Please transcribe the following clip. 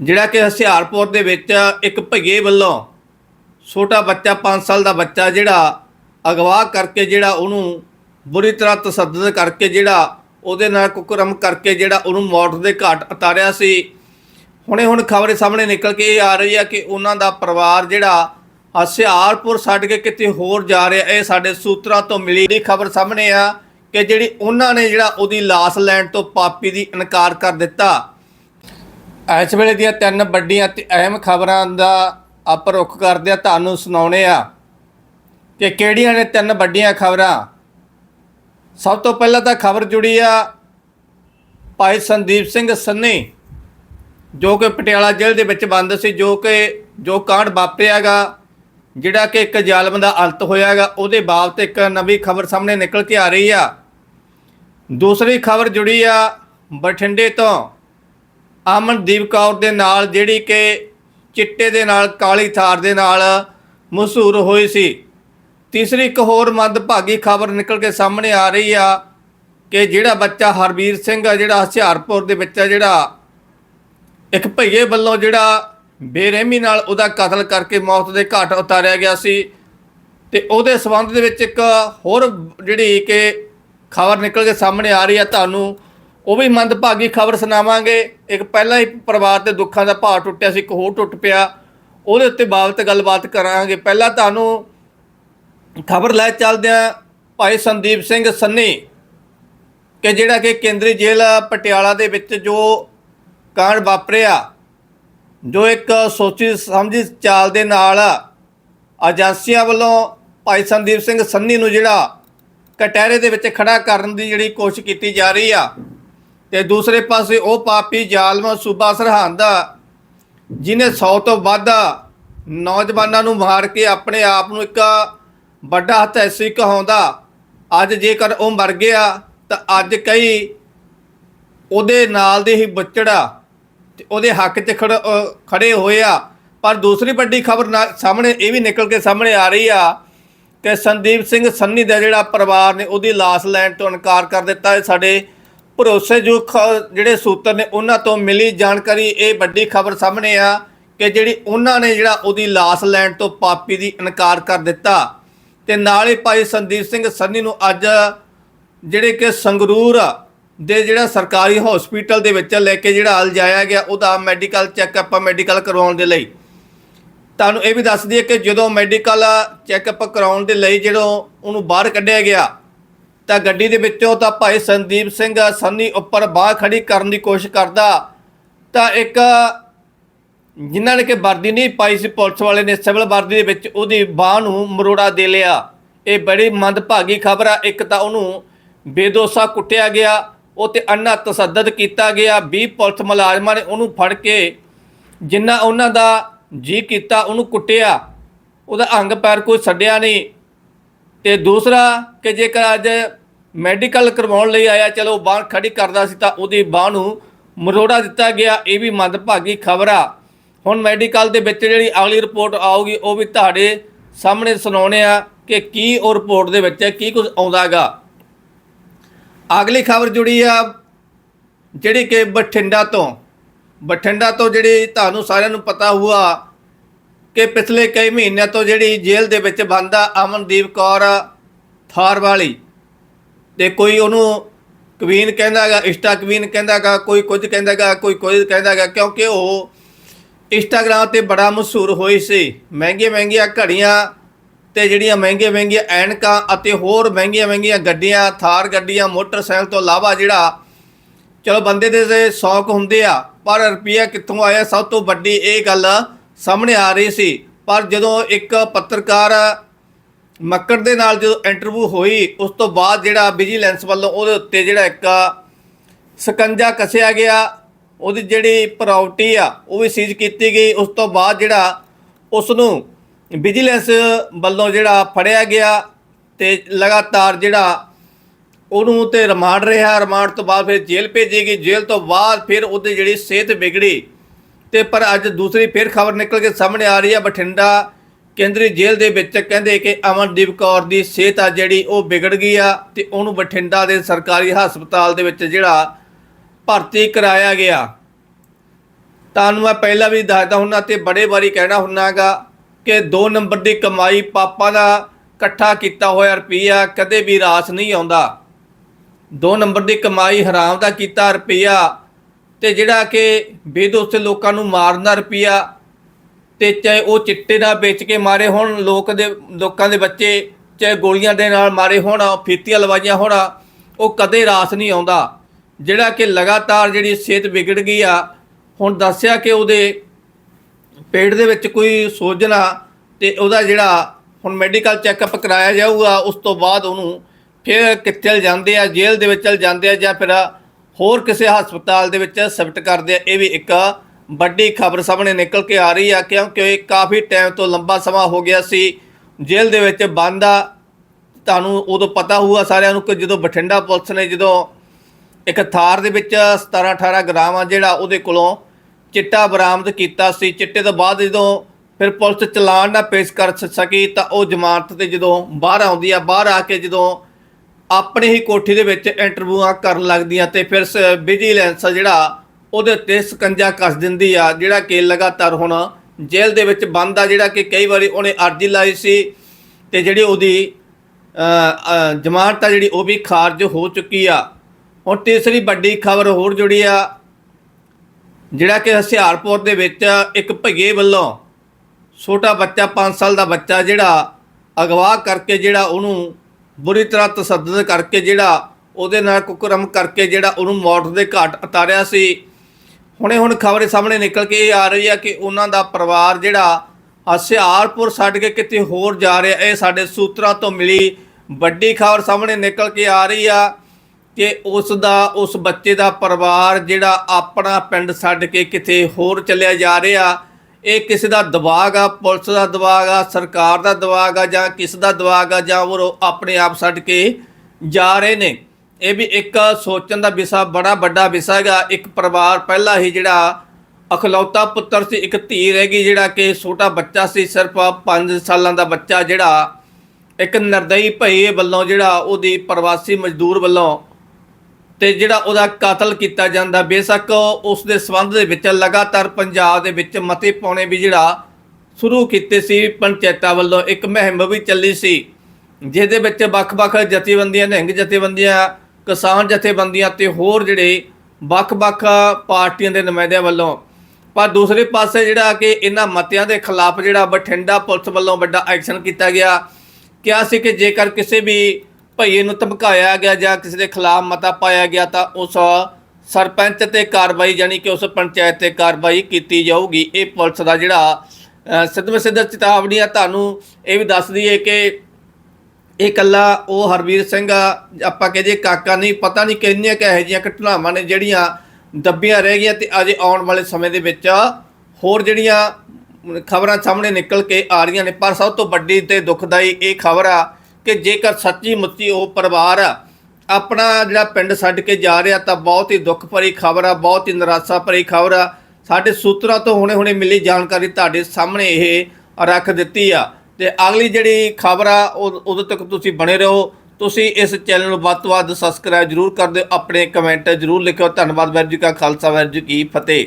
ਜਿਹੜਾ ਕਿ ਹਸਿਆਰਪੁਰ ਦੇ ਵਿੱਚ ਇੱਕ ਭਈਏ ਵੱਲੋਂ ਛੋਟਾ ਬੱਚਾ 5 ਸਾਲ ਦਾ ਬੱਚਾ ਜਿਹੜਾ ਅਗਵਾ ਕਰਕੇ ਜਿਹੜਾ ਉਹਨੂੰ ਬੁਰੀ ਤਰ੍ਹਾਂ ਤਸੱਦਦ ਕਰਕੇ ਜਿਹੜਾ ਉਹਦੇ ਨਾਲ ਕੁਕਰਮ ਕਰਕੇ ਜਿਹੜਾ ਉਹਨੂੰ ਮੌਤ ਦੇ ਘਾਟ ਉਤਾਰਿਆ ਸੀ। ਹੁਣੇ ਹੁਣ ਖਬਰ ਸਾਹਮਣੇ ਨਿਕਲ ਕੇ ਇਹ ਆ ਰਹੀ ਆ ਕਿ ਉਹਨਾਂ ਦਾ ਪਰਿਵਾਰ ਜਿਹੜਾ ਹਸਿਆਰਪੁਰ ਛੱਡ ਕੇ ਕਿਤੇ ਹੋਰ ਜਾ ਰਿਹਾ, ਇਹ ਸਾਡੇ ਸੂਤਰਾਂ ਤੋਂ ਮਿਲੀ ਦੀ ਖਬਰ ਸਾਹਮਣੇ ਆ ਕਿ ਜਿਹੜੀ ਉਹਨਾਂ ਨੇ ਜਿਹੜਾ ਉਹਦੀ ਲਾਸ਼ ਲੈਣ ਤੋਂ ਪਾਪੀ ਦੀ ਇਨਕਾਰ ਕਰ ਦਿੱਤਾ। ਇਸ ਵੇਲੇ ਦੀਆਂ ਤਿੰਨ ਵੱਡੀਆਂ ਤੇ ਅਹਿਮ ਖਬਰਾਂ ਦਾ ਆਪ ਰੁੱਖ ਕਰਦੇ ਆ ਤੁਹਾਨੂੰ ਸੁਣਾਉਣੇ ਆ ਕਿ ਕਿਹੜੀਆਂ ਨੇ ਤਿੰਨ ਵੱਡੀਆਂ ਖਬਰਾਂ। ਸਭ ਤੋਂ ਪਹਿਲਾਂ ਤਾਂ ਖਬਰ ਜੁੜੀ ਆ ਭਾਈ ਸੰਦੀਪ ਸਿੰਘ ਸੰਨੀ, ਜੋ ਕਿ ਪਟਿਆਲਾ ਜੇਲ੍ਹ ਦੇ ਵਿੱਚ ਬੰਦ ਸੀ, ਜੋ ਕਿ, ਜੋ ਕਾਂਡ ਵਾਪਰਿਆਗਾ ਜਿਹੜਾ ਕਿ ਇੱਕ ਜ਼ਾਲਮ ਦਾ ਅੰਤ ਹੋਇਆਗਾ ਉਹਦੇ ਬਾਬਤ ਇੱਕ ਨਵੀਂ ਖਬਰ ਸਾਹਮਣੇ ਨਿਕਲ ਕੇ ਆ ਰਹੀ ਆ। ਦੂਸਰੀ ਖਬਰ ਜੁੜੀ ਆ ਬਠਿੰਡੇ ਤੋਂ। ਅਮਨਦੀਪ ਕੌਰ ਦੇ ਨਾਲ ਜਿਹੜੀ ਕਿ ਚਿੱਟੇ ਦੇ ਨਾਲ, ਕਾਲੀ ਥਾਰ ਦੇ ਨਾਲ ਮਸ਼ਹੂਰ ਹੋਈ ਸੀ। ਤੀਸਰੀ ਇੱਕ ਹੋਰ ਮੰਦਭਾਗੀ ਖਬਰ ਨਿਕਲ ਕੇ ਸਾਹਮਣੇ ਆ ਰਹੀ ਆ ਕਿ ਜਿਹੜਾ ਬੱਚਾ ਹਰਬੀਰ ਸਿੰਘ ਆ, ਜਿਹੜਾ ਹਸਿਆਰਪੁਰ ਦੇ ਵਿੱਚ ਆ, ਜਿਹੜਾ ਇੱਕ ਭਈਏ ਵੱਲੋਂ ਜਿਹੜਾ ਬੇਰਹਿਮੀ ਨਾਲ ਉਹਦਾ ਕਤਲ ਕਰਕੇ ਮੌਤ ਦੇ ਘਾਟ ਉਤਾਰਿਆ ਗਿਆ ਸੀ ਤੇ ਉਹਦੇ ਸਬੰਧ ਦੇ ਵਿੱਚ ਇੱਕ ਹੋਰ ਜਿਹੜੀ ਕਿ ਖਬਰ ਨਿਕਲ ਕੇ ਸਾਹਮਣੇ ਆ ਰਹੀ ਆ। ਤੁਹਾਨੂੰ ਉਹ ਵੀ ਮੰਦਭਾਗੀ ਖਬਰ ਸੁਣਾਵਾਂਗੇ। ਇੱਕ ਪਹਿਲਾਂ ਹੀ ਪਰਿਵਾਰ 'ਤੇ ਦੁੱਖਾਂ ਦਾ ਭਾਰ ਟੁੱਟਿਆ ਸੀ, ਇੱਕ ਹੋਰ ਟੁੱਟ ਪਿਆ। ਉਹਦੇ ਉੱਤੇ ਬਾਬਤ ਗੱਲਬਾਤ ਕਰਾਂਗੇ। ਪਹਿਲਾਂ ਤੁਹਾਨੂੰ ਖਬਰ ਲੈ ਚੱਲਦੇ ਹਾਂ ਭਾਈ ਸੰਦੀਪ ਸਿੰਘ ਸੰਨੀ, ਕਿ ਜਿਹੜਾ ਕਿ ਕੇਂਦਰੀ ਜੇਲ੍ਹ ਪਟਿਆਲਾ ਦੇ ਵਿੱਚ ਜੋ ਕਾਂਡ ਵਾਪਰਿਆ, ਜੋ ਇੱਕ ਸੋਚੀ ਸਮਝੀ ਚਾਲ ਦੇ ਨਾਲ ਏਜੰਸੀਆਂ ਵੱਲੋਂ ਭਾਈ ਸੰਦੀਪ ਸਿੰਘ ਸੰਨੀ ਨੂੰ ਜਿਹੜਾ ਕਟਹਿਰੇ ਦੇ ਵਿੱਚ ਖੜਾ ਕਰਨ ਦੀ ਜਿਹੜੀ ਕੋਸ਼ਿਸ਼ ਕੀਤੀ ਜਾ ਰਹੀ ਆ ਤੇ ਦੂਸਰੇ ਪਾਸੇ ਉਹ ਪਾਪੀ ਜ਼ਾਲਮ ਸੂਬਾ ਸਰਹੰਦ ਜਿਨੇ 100 ਤੋਂ ਵੱਧ ਨੌਜਵਾਨਾਂ ਨੂੰ ਮਾਰ ਕੇ ਆਪਣੇ ਆਪ ਨੂੰ ਇੱਕ ਵੱਡਾ ਹਤੈਸੀ ਕਹਾਉਂਦਾ ਅੱਜ ਜੇਕਰ ਉਹ ਮਰ ਗਿਆ ਤਾਂ ਅੱਜ ਕਈ ਉਹਦੇ ਨਾਲ ਦੇ ਹੀ ਬੱਚੜਾ ਤੇ ਉਹਦੇ ਹੱਕ 'ਚ ਖੜ- ਅ, ਖੜੇ ਹੋਏ ਆ। ਪਰ ਦੂਸਰੀ ਵੱਡੀ ਖਬਰ ਸਾਹਮਣੇ ਇਹ ਵੀ ਨਿਕਲ ਕੇ ਸਾਹਮਣੇ ਆ ਰਹੀ ਆ ਕਿ ਸੰਦੀਪ ਸਿੰਘ ਸੰਨੀ ਦਾ ਜਿਹੜਾ ਪਰਿਵਾਰ ਨੇ ਉਹਦੀ ਲਾਸ਼ ਲੈਣ ਤੋਂ ਇਨਕਾਰ ਕਰ ਦਿੱਤਾ ਹੈ। ਸਾਡੇ ਭਰੋਸੇਯੋਗ ਜਿਹੜੇ ਸੂਤਰ ਨੇ ਉਹਨਾਂ ਤੋਂ ਮਿਲੀ ਜਾਣਕਾਰੀ, ਇਹ ਵੱਡੀ ਖਬਰ ਸਾਹਮਣੇ ਆ ਕਿ ਜਿਹੜੀ ਉਹਨਾਂ ਨੇ ਜਿਹੜਾ ਉਹਦੀ ਲਾਸ਼ ਲੈਣ ਤੋਂ ਪਾਪੀ ਦੀ ਇਨਕਾਰ ਕਰ ਦਿੱਤਾ। ਤੇ ਨਾਲ ਹੀ ਭਾਈ ਸੰਦੀਪ ਸਿੰਘ ਸੰਨੀ ਨੂੰ ਅੱਜ ਜਿਹੜੇ ਕਿ ਸੰਗਰੂਰ ਦੇ ਜਿਹੜਾ ਸਰਕਾਰੀ ਹਸਪੀਟਲ ਦੇ ਵਿੱਚ ਲੈ ਕੇ ਜਿਹੜਾ ਲਿਜਾਇਆ ਗਿਆ, ਉਹਦਾ ਮੈਡੀਕਲ ਚੈੱਕਅਪ ਮੈਡੀਕਲ ਕਰਵਾਉਣ ਦੇ ਲਈ। ਤੁਹਾਨੂੰ ਇਹ ਵੀ ਦੱਸ ਦਈਏ ਕਿ ਜਦੋਂ ਮੈਡੀਕਲ ਚੈੱਕਅਪ ਕਰਾਉਣ ਦੇ ਲਈ ਜਦੋਂ ਉਹਨੂੰ ਬਾਹਰ ਕੱਢਿਆ ਗਿਆ ਤਾਂ ਗੱਡੀ ਦੇ ਵਿੱਚੋਂ ਤਾਂ ਭਾਈ ਸੰਦੀਪ ਸਿੰਘ ਸੰਨੀ ਉੱਪਰ ਬਾਹ ਖੜੀ ਕਰਨ ਦੀ ਕੋਸ਼ਿਸ਼ ਕਰਦਾ। ਤਾਂ ਇੱਕ ਜਿਨ੍ਹਾਂ ਨੇ ਕਿ ਵਰਦੀ ਨਹੀਂ ਪਾਈ ਸੀ, ਪੁਲਿਸ ਵਾਲੇ ਨੇ ਸਿਵਲ ਵਰਦੀ ਦੇ ਵਿੱਚ ਉਹਦੀ ਬਾਹ ਨੂੰ ਮਰੋੜਾ ਦੇ ਲਿਆ। ਇਹ ਬੜੀ ਮੰਦਭਾਗੀ ਖਬਰ ਆ। ਇੱਕ ਤਾਂ ਉਹਨੂੰ ਬੇਦੋਸਾ ਕੁੱਟਿਆ ਗਿਆ, ਉਹ ਤੇ ਅੰਨਾ ਤਸੱਦਦ ਕੀਤਾ ਗਿਆ। 20 ਪੁਲਿਸ ਮੁਲਾਜ਼ਮਾਂ ਨੇ ਉਹਨੂੰ ਫੜ ਕੇ ਜਿੰਨਾ ਉਹਨਾਂ ਦਾ ਜੀ ਕੀਤਾ, ਉਹਨੂੰ ਕੁੱਟਿਆ। ਉਹਦਾ ਅੰਗ ਪੈਰ ਕੋਈ ਛੱਡਿਆ ਨਹੀਂ। ਤੇ ਦੂਸਰਾ ਕਿ ਜੇਕਰ ਅੱਜ ਮੈਡੀਕਲ ਕਰਵਾਉਣ ਲਈ ਆਇਆ, ਚਲੋ ਬਾਹ ਖੜੀ ਕਰਦਾ ਸੀ ਤਾਂ ਉਹਦੀ ਬਾਹ ਨੂੰ ਮਰੋੜਾ ਦਿੱਤਾ ਗਿਆ, ਇਹ ਵੀ ਮੰਦਭਾਗੀ ਖਬਰ ਆ। ਹੁਣ ਮੈਡੀਕਲ ਦੇ ਵਿੱਚ ਜਿਹੜੀ ਅਗਲੀ ਰਿਪੋਰਟ ਆਊਗੀ, ਉਹ ਵੀ ਤੁਹਾਡੇ ਸਾਹਮਣੇ ਸੁਣਾਉਣੇ ਆ ਕਿ ਕੀ ਉਹ ਰਿਪੋਰਟ ਦੇ ਵਿੱਚ ਕੀ ਕੁਝ ਆਉਂਦਾਗਾ ਅਗਲੀ ਖਬਰ ਜੁੜੀ ਆ, ਜਿਹੜੀ ਕਿ ਬਠਿੰਡਾ ਤੋਂ। ਬਠਿੰਡਾ ਤੋਂ ਜਿਹੜੀ ਤੁਹਾਨੂੰ ਸਾਰਿਆਂ ਨੂੰ ਪਤਾ ਹੁਆ ਕਿ ਪਿਛਲੇ ਕਈ ਮਹੀਨਿਆਂ ਤੋਂ ਜਿਹੜੀ ਜੇਲ੍ਹ ਦੇ ਵਿੱਚ ਬੰਦ ਆ ਅਮਨਦੀਪ ਕੌਰ ਥਾਰ ਵਾਲੀ ਤੇ ਕੋਈ ਉਹਨੂੰ ਕਵੀਨ ਕਹਿੰਦਾਗਾ, ਇਸ਼ਟਾ ਕਵੀਨ ਕਹਿੰਦਾਗਾ, ਕੋਈ ਕੁਝ ਕਹਿੰਦਾਗਾ, ਕੋਈ ਕੁਝ ਕਹਿੰਦਾਗਾ, ਕਿਉਂਕਿ ਉਹ ਇੰਸਟਾਗ੍ਰਾਮ ਤੇ ਬੜਾ ਮਸ਼ਹੂਰ ਹੋਈ ਸੀ। ਮਹਿੰਗੀਆਂ ਮਹਿੰਗੀਆਂ ਘੜੀਆਂ ਤੇ ਜਿਹੜੀਆਂ ਮਹਿੰਗੀਆਂ ਮਹਿੰਗੀਆਂ ਐਨਕਾਂ ਅਤੇ ਹੋਰ ਮਹਿੰਗੀਆਂ ਮਹਿੰਗੀਆਂ ਗੱਡੀਆਂ, ਥਾਰ ਗੱਡੀਆਂ, ਮੋਟਰਸਾਈਕਲ ਤੋਂ ਇਲਾਵਾ ਜਿਹੜਾ ਚਲੋ ਬੰਦੇ ਦੇ ਸ਼ੌਕ ਹੁੰਦੇ ਆ, ਪਰ ਰੁਪਈਆ ਕਿੱਥੋਂ ਆਇਆ? ਸਭ ਤੋਂ ਵੱਡੀ ਇਹ ਗੱਲ ਸਾਹਮਣੇ ਆ ਰਹੀ ਸੀ, ਪਰ ਜਦੋਂ ਇੱਕ ਪੱਤਰਕਾਰ ਮੱਕੜ ਦੇ ਨਾਲ ਜਦੋਂ ਇੰਟਰਵਿਊ ਹੋਈ, ਉਸ ਤੋਂ ਬਾਅਦ ਜਿਹੜਾ ਵਿਜੀਲੈਂਸ ਵੱਲੋਂ ਉਹਦੇ ਉੱਤੇ ਜਿਹੜਾ ਇੱਕ ਸਕੰਜਾ ਕੱਸਿਆ ਗਿਆ, ਉਹਦੀ ਜਿਹੜੀ ਪ੍ਰਾਪਰਟੀ ਆ, ਉਹ ਵੀ ਸੀਜ਼ ਕੀਤੀ ਗਈ। ਉਸ ਤੋਂ ਬਾਅਦ ਜਿਹੜਾ ਉਸ ਨੂੰ ਵਿਜੀਲੈਂਸ ਵੱਲੋਂ ਜਿਹੜਾ ਫੜਿਆ ਗਿਆ ਤੇ ਲਗਾਤਾਰ ਜਿਹੜਾ ਉਹਨੂੰ ਤੇ ਰਿਮਾਂਡ ਰਿਹਾ। ਰਿਮਾਂਡ ਤੋਂ ਬਾਅਦ ਫਿਰ ਜੇਲ੍ਹ ਭੇਜੀ ਗਈ। ਜੇਲ੍ਹ ਤੋਂ ਬਾਅਦ ਫਿਰ ਉਹਦੀ ਜਿਹੜੀ ਸਿਹਤ ਵਿਗੜੀ ਤੇ ਪਰ ਅੱਜ ਦੂਸਰੀ ਫਿਰ ਖਬਰ ਨਿਕਲ ਕੇ ਸਾਹਮਣੇ ਆ ਰਹੀ ਹੈ। ਬਠਿੰਡਾ ਕੇਂਦਰੀ ਜੇਲ੍ਹ ਦੇ ਵਿੱਚ ਕਹਿੰਦੇ ਕਿ ਅਮਨਦੀਪ ਕੌਰ ਦੀ ਸਿਹਤ ਆ ਜਿਹੜੀ ਉਹ ਵਿਗੜ ਗਈ ਆ ਤੇ ਉਹਨੂੰ ਬਠਿੰਡਾ ਦੇ ਸਰਕਾਰੀ ਹਸਪਤਾਲ ਦੇ ਵਿੱਚ ਜਿਹੜਾ ਭਰਤੀ ਕਰਾਇਆ ਗਿਆ। ਤੁਹਾਨੂੰ ਮੈਂ ਪਹਿਲਾਂ ਵੀ ਦੱਸਦਾ ਹੁੰਨਾ ਤੇ ਬੜੇ ਵਾਰੀ ਕਹਿਣਾ ਹੁੰਨਾਗਾ ਕਿ 2 ਨੰਬਰ ਦੀ ਕਮਾਈ ਪਾਪਾ ਦਾ ਇਕੱਠਾ ਕੀਤਾ ਹੋਇਆ ਰੁਪਈਆ ਕਦੇ ਵੀ ਰਾਸ ਨਹੀਂ ਆਉਂਦਾ। 2 ਨੰਬਰ ਦੀ ਕਮਾਈ ਹਰਾਮ ਦਾ ਕੀਤਾ ਰੁਪਈਆ ਤੇ ਜਿਹੜਾ ਕਿ ਬੇਦੋਸਤ ਲੋਕਾਂ ਨੂੰ ਮਾਰਨ ਰੁਪਈਆ ਤੇ ਚਾਹੇ ਉਹ ਚਿੱਟੇ ਨਾਲ ਵੇਚ ਕੇ ਮਾਰੇ ਹੋਣ, ਲੋਕ ਦੇ, ਲੋਕਾਂ ਦੇ ਬੱਚੇ ਚਾਹੇ ਗੋਲੀਆਂ ਦੇ ਨਾਲ ਮਾਰੇ ਹੋਣ, ਫੀਤੀਆਂ ਲਵਾਈਆਂ ਹੋਣ, ਉਹ ਕਦੇ ਰਾਸ ਨਹੀਂ ਆਉਂਦਾ। ਜਿਹੜਾ ਕਿ ਲਗਾਤਾਰ ਜਿਹੜੀ ਸਿਹਤ ਵਿਗੜ ਗਈ ਆ, ਹੁਣ ਦੱਸਿਆ ਕਿ ਉਹਦੇ ਪੇਟ ਦੇ ਵਿੱਚ ਕੋਈ ਸੋਜਨਾ ਤੇ ਉਹਦਾ ਜਿਹੜਾ ਹੁਣ ਮੈਡੀਕਲ ਚੈੱਕਅਪ ਕਰਾਇਆ ਜਾਊਗਾ, ਉਸ ਤੋਂ ਬਾਅਦ ਉਹਨੂੰ ਫਿਰ ਕਿੱਥੇ ਜਾਂਦੇ ਆ, ਜੇਲ੍ਹ ਦੇ ਵਿੱਚ ਜਾਂਦੇ ਆ ਜਾਂ ਫਿਰ ਹੋਰ ਕਿਸੇ ਹਸਪਤਾਲ ਦੇ ਵਿੱਚ ਸ਼ਿਫਟ ਕਰਦੇ ਆ, ਇਹ ਵੀ ਇੱਕ ਵੱਡੀ ਖਬਰ ਸਾਹਮਣੇ ਨਿਕਲ ਕੇ ਆ ਰਹੀ ਆ, ਕਿਉਂਕਿ ਕਾਫੀ ਟਾਈਮ ਤੋਂ ਲੰਬਾ ਸਮਾਂ ਹੋ ਗਿਆ ਸੀ, ਜੇਲ੍ਹ ਦੇ ਵਿੱਚ ਬੰਦ ਆ, ਤੁਹਾਨੂੰ ਉਦੋਂ ਪਤਾ ਹੋਊਗਾ ਸਾਰਿਆਂ ਨੂੰ ਕਿ ਜਦੋਂ ਬਠਿੰਡਾ ਪੁਲਿਸ ਨੇ ਜਦੋਂ ਇੱਕ ਥਾਰ ਦੇ ਵਿੱਚ 17 18 ਗ੍ਰਾਮ ਆ, ਜਿਹੜਾ ਉਹਦੇ ਕੋਲੋਂ ਚਿੱਟਾ ਬਰਾਮਦ ਕੀਤਾ ਸੀ, ਚਿੱਟੇ ਤੋਂ ਬਾਅਦ ਜਦੋਂ ਫਿਰ ਪੁਲਿਸ ਚਲਾਨ ਨਾ ਪੇਸ਼ ਕਰ ਸਕੀ ਤਾਂ ਉਹ ਜ਼ਮਾਨਤ ਤੇ ਜਦੋਂ ਬਾਹਰ ਆਉਂਦੀ ਆ, ਬਾਹਰ ਆ ਕੇ ਜਦੋਂ ਆਪਣੇ ਹੀ ਕੋਠੀ ਦੇ ਵਿੱਚ ਇੰਟਰਵਿਊਆਂ ਕਰਨ ਲੱਗਦੀਆਂ ਤੇ ਫਿਰ ਸ- ਵਿਜੀਲੈਂਸ ਜਿਹੜਾ ਉਹਦੇ ਉੱਤੇ ਸਕੰਜਾ ਕੱਸ ਦਿੰਦੀ ਆ, ਜਿਹੜਾ ਕਿ ਲਗਾਤਾਰ ਹੁਣ ਜੇਲ੍ਹ ਦੇ ਵਿੱਚ ਬੰਦ ਆ, ਜਿਹੜਾ ਕਿ ਕਈ ਵਾਰੀ ਉਹਨੇ ਅਰਜ਼ੀ ਲਾਈ ਸੀ ਤੇ ਜਿਹੜੀ ਉਹਦੀ ਜ਼ਮਾਨਤ ਆ ਜਿਹੜੀ ਉਹ ਵੀ ਖਾਰਜ ਹੋ ਚੁੱਕੀ ਆ। ਹੁਣ ਤੀਸਰੀ ਵੱਡੀ ਖਬਰ ਹੋਰ ਜੁੜੀ ਆ, ਜਿਹੜਾ ਕਿ ਹਸਿਆਰਪੁਰ ਦੇ ਵਿੱਚ ਇੱਕ ਭਈਏ ਵੱਲੋਂ ਛੋਟਾ ਬੱਚਾ 5 ਸਾਲ ਦਾ ਬੱਚਾ ਜਿਹੜਾ ਅਗਵਾ ਕਰਕੇ ਜਿਹੜਾ ਉਹਨੂੰ ਬੁਰੀ ਤਰ੍ਹਾਂ ਤਸੱਦਦ ਕਰਕੇ ਜਿਹੜਾ ਉਹਦੇ ਨਾਲ ਕੁਕਰਮ ਕਰਕੇ ਜਿਹੜਾ ਉਹਨੂੰ ਮੌਤ ਦੇ ਘਾਟ ਉਤਾਰਿਆ ਸੀ। ਹੁਣੇ ਹੁਣ ਖਬਰ ਸਾਹਮਣੇ ਨਿਕਲ ਕੇ ਇਹ ਆ ਰਹੀ ਆ ਕਿ ਉਹਨਾਂ ਦਾ ਪਰਿਵਾਰ ਜਿਹੜਾ ਹਸਿਆਰਪੁਰ ਛੱਡ ਕੇ ਕਿਤੇ ਹੋਰ ਜਾ ਰਿਹਾ। ਇਹ ਸਾਡੇ ਸੂਤਰਾਂ ਤੋਂ ਮਿਲੀ ਵੱਡੀ ਖਬਰ ਸਾਹਮਣੇ ਨਿਕਲ ਕੇ ਆ ਰਹੀ ਆ ਕਿ ਉਸ ਦਾ, ਉਸ ਬੱਚੇ ਦਾ ਪਰਿਵਾਰ ਜਿਹੜਾ ਆਪਣਾ ਪਿੰਡ ਛੱਡ ਕੇ ਕਿਤੇ ਹੋਰ ਚੱਲਿਆ ਜਾ ਰਿਹਾ। ਇਹ ਕਿਸੇ ਦਾ ਦਬਾਅ ਆ, ਪੁਲਿਸ ਦਾ ਦਬਾਅ ਆ, ਸਰਕਾਰ ਦਾ ਦਬਾਅ ਆ ਜਾਂ ਕਿਸ ਦਾ ਦਬਾਅ ਆ ਜਾਂ ਉਹ ਆਪਣੇ ਆਪ ਛੱਡ ਕੇ ਜਾ ਰਹੇ ਨੇ। ਇਹ ਵੀ ਇੱਕ ਸੋਚਣ ਦਾ ਵਿਸ਼ਾ, ਬੜਾ ਵੱਡਾ ਵਿਸ਼ਾ ਹੈਗਾ। ਇੱਕ ਪਰਿਵਾਰ ਪਹਿਲਾਂ ਹੀ ਜਿਹੜਾ ਅਖਲੌਤਾ ਪੁੱਤਰ ਸੀ, ਇੱਕ ਧੀ ਰਹਿ ਗਈ ਜਿਹੜਾ ਕਿ ਛੋਟਾ ਬੱਚਾ ਸੀ, ਸਿਰਫ 5 ਸਾਲਾਂ ਦਾ ਬੱਚਾ ਜਿਹੜਾ ਇੱਕ ਨਰਦਈ ਭਈ ਵੱਲੋਂ ਜਿਹੜਾ ਉਹਦੀ ਪ੍ਰਵਾਸੀ ਮਜ਼ਦੂਰ ਵੱਲੋਂ ਤੇ ਜਿਹੜਾ ਉਹਦਾ ਕਤਲ ਕੀਤਾ ਜਾਂਦਾ, ਬੇਸ਼ੱਕ ਉਸ ਦੇ ਸੰਬੰਧ ਦੇ ਵਿੱਚ ਲਗਾਤਾਰ ਪੰਜਾਬ ਦੇ ਵਿੱਚ ਮਤੇ ਪਾਉਣੇ ਵੀ ਜਿਹੜਾ ਸ਼ੁਰੂ ਕੀਤੇ ਸੀ, ਪੰਚਾਇਤਾਂ ਵੱਲੋਂ ਇੱਕ ਮੁਹਿੰਮ ਵੀ ਚੱਲੀ ਸੀ, ਜਿਹਦੇ ਵਿੱਚ ਵੱਖ-ਵੱਖ ਜਥੇਬੰਦੀਆਂ, ਨਿਹੰਗ ਜਥੇਬੰਦੀਆਂ, ਕਿਸਾਨ ਜਥੇਬੰਦੀਆਂ ਤੇ ਹੋਰ ਜਿਹੜੇ ਵੱਖ-ਵੱਖ ਪਾਰਟੀਆਂ ਦੇ ਨੁਮਾਇੰਦਿਆਂ ਵੱਲੋਂ। ਪਰ ਦੂਸਰੇ ਪਾਸੇ ਜਿਹੜਾ ਕਿ ਇਹਨਾਂ ਮਤਿਆਂ ਦੇ ਖਿਲਾਫ ਜਿਹੜਾ ਬਠਿੰਡਾ ਪੁਲਿਸ ਵੱਲੋਂ ਵੱਡਾ ਐਕਸ਼ਨ ਕੀਤਾ ਗਿਆ। ਕਿਹਾ ਸੀ ਕਿ ਜੇਕਰ ਕਿਸੇ ਵੀ ਭਈਏ ਨੂੰ ਧਮਕਾਇਆ ਗਿਆ ਜਾਂ ਕਿਸੇ ਦੇ ਖਿਲਾਫ ਮਤਾ ਪਾਇਆ ਗਿਆ ਤਾਂ ਉਸ ਸਰਪੰਚ ਤੇ ਕਾਰਵਾਈ ਜਾਨੀ ਕਿ ਉਸ ਪੰਚਾਇਤ ਤੇ ਕਾਰਵਾਈ ਕੀਤੀ ਜਾਊਗੀ। ਇਹ ਪੁਲਿਸ ਦਾ ਜਿਹੜਾ ਅ, ਸਿੱਧਵੇਂ ਸਿੱਧਾ ਚੇਤਾਵਨੀ ਆ ਤੁਹਾਨੂੰ ਇਹ ਵੀ ਦੱਸ ਦਈਏ ਕਿ ਇਹ ਕੱਲਾ ਉਹ ਹਰਵੀਰ ਸਿੰਘ ਆ, ਆਪਾਂ ਕਹਦੇ ਕਾਕਾ ਨਹੀਂ ਪਤਾ ਨਹੀਂ ਕਿੰਨੀਆਂ ਕਿ ਇਹੋ ਜਿਹੀਆਂ ਘਟਨਾਵਾਂ ਨੇ ਜਿਹੜੀਆਂ ਦੱਬੀਆਂ ਰਹਿ ਗਈਆਂ ਤੇ ਅਜੇ ਆਉਣ ਵਾਲੇ ਸਮੇਂ ਦੇ ਵਿੱਚ ਹੋਰ ਜਿਹੜੀਆਂ ਖਬਰਾਂ ਸਾਹਮਣੇ ਨਿਕਲ ਕੇ ਆ ਰਹੀਆਂ ਨੇ। ਪਰ ਸਭ ਤੋਂ ਵੱਡੀ ਤੇ ਦੁਖਦਾਈ ਇਹ ਖਬਰ ਆ ਕਿ ਜੇਕਰ ਸੱਚੀ ਮੁੱਚੀ ਉਹ ਪਰਿਵਾਰ ਆਪਣਾ ਜਿਹੜਾ ਪਿੰਡ ਛੱਡ ਕੇ ਜਾ ਰਿਹਾ ਤਾਂ ਬਹੁਤ ਹੀ ਦੁੱਖ ਭਰੀ ਖਬਰ ਆ, ਬਹੁਤ ਹੀ ਨਿਰਾਸ਼ਾ ਭਰੀ ਖਬਰ ਆ। ਸਾਡੇ ਸੂਤਰਾਂ ਤੋਂ ਹੁਣੇ-ਹੁਣੇ ਮਿਲੀ ਜਾਣਕਾਰੀ ਤੁਹਾਡੇ ਸਾਹਮਣੇ ਇਹ ਰੱਖ ਦਿੱਤੀ ਆ। ਤੇ ਅਗਲੀ ਜਿਹੜੀ ਖਬਰ ਆ, ਉਹ- ਉਦੋਂ ਤੱਕ ਤੁਸੀਂ ਬਣੇ ਰਹੋ। ਤੁਸੀਂ ਇਸ ਚੈਨਲ ਨੂੰ ਵੱਧ ਤੋਂ ਵੱਧ ਸਬਸਕ੍ਰਾਈਬ ਜਰੂਰ ਕਰ ਦਿਓ। ਆਪਣੇ ਕਮੈਂਟ ਜਰੂਰ ਲਿਖਿਓ। ਧੰਨਵਾਦ ਵੈਰ ਜੀ ਕਾ ਖਾਲਸਾ ਵੈਰ ਜੀ ਕੀ ਫਤਿਹ।